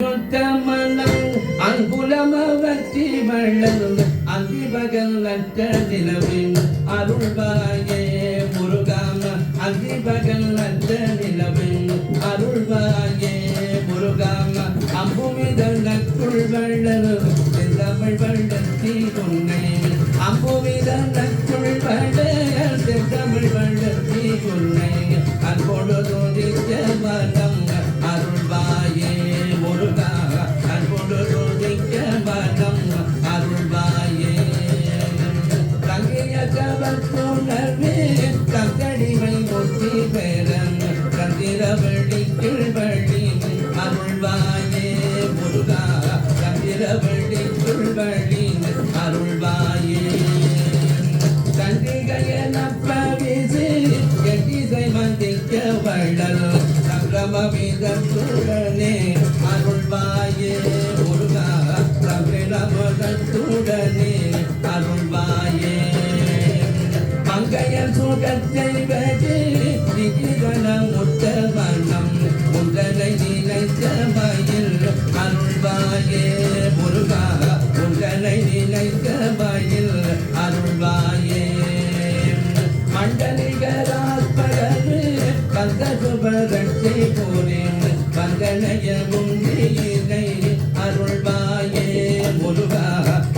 மனம் அங்குலமவற்றி வள்ளல் அதிபகல் நட்ட நிலவின் அருள்வாயே முருகாம அதிபகல் நட்ட நிலவின் அருள்வாயே முருகாம. அம்புவிதல் நக்குள் வள்ளல் தமிழ் வள்ளத்தி உன்னை அம்புவிதல் கந்திரவழி கிழ்வழி அருள்வாயே. கண்டிகையன பவிசு மந்திக்க வள்ளல். சங்கமவிதத்துடனே அருள்வாயே. முருகா சங்கிரமதத்துடனே அருள்வாயே. மங்கையர் சுகத்தை கந்த போனேன் வந்தனைய முந்தியினை அருள்வாயே. முருகா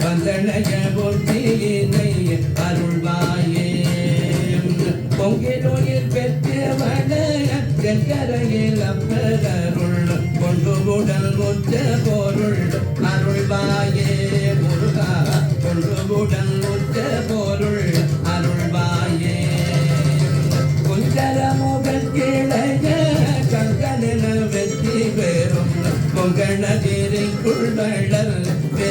வந்தனைய முந்தியினை அருள்வாயே. பொங்கிலோயில் பெற்றவன தென்கரையில் அப்பருள் கொண்டு உடல் முற்ற பொருள் அருள்வாயே பெறும் கொங்கணகிரிக்குள் வள்ளல் பெருமாளே